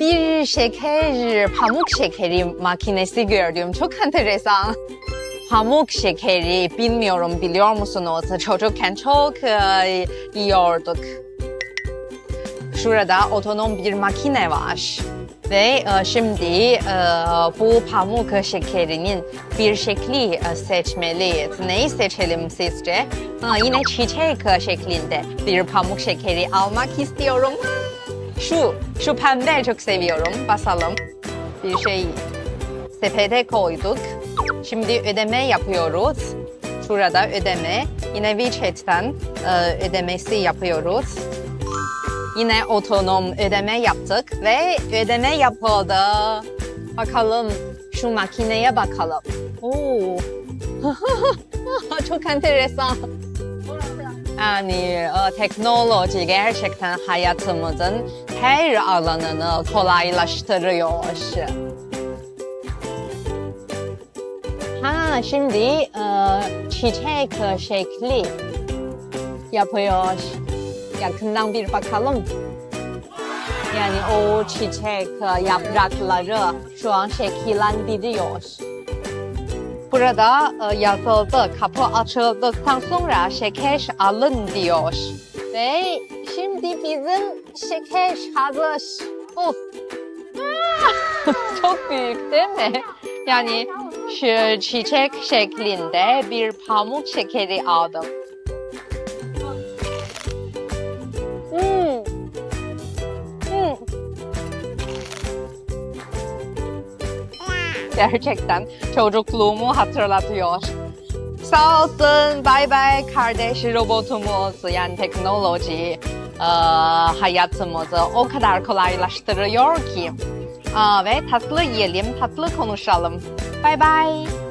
bir şeker, pamuk şekeri makinesi gördüm. Çok enteresan. Pamuk şekeri bilmiyorum biliyor musunuz? Çocukken çok e, yiyorduk. Şurada otonom bir makine var. Ve e, şimdi e, bu pamuk şekerinin bir şekli e, seçmeliyiz. Neyi seçelim sizce? Ha, yine çiçek şeklinde bir pamuk şekeri almak istiyorum. Şu, şu pembe çok seviyorum. Basalım. Bir şey sepete koyduk. Şimdi ödeme yapıyoruz. Şurada ödeme. Yine WeChat'ten e, ödemesi yapıyoruz. Yine otonom ödeme yaptık ve ödeme yapıldı. Bakalım şu makineye bakalım. Oo. Çok enteresan. Yani e, teknoloji gerçekten hayatımızın her alanını kolaylaştırıyor. Ha şimdi e, çiçek şekli yapıyor. Yakından bir bakalım. Yani o çiçek e, yaprakları şu an şekillendiriyor. Burada e, yazıldı, kapı açıldıktan sonra şeker alın diyor. Ve şimdi bizim şeker hazır. Oh. Çok büyük değil mi? Yani şu çiçek şeklinde bir pamuk şekeri aldım. Gerçekten çocukluğumu hatırlatıyor. Sağ olsun, bay bay kardeş robotumuz yani teknoloji e, hayatımızı o kadar kolaylaştırıyor ki. Aa, ve tatlı yiyelim, tatlı konuşalım. Bay bay.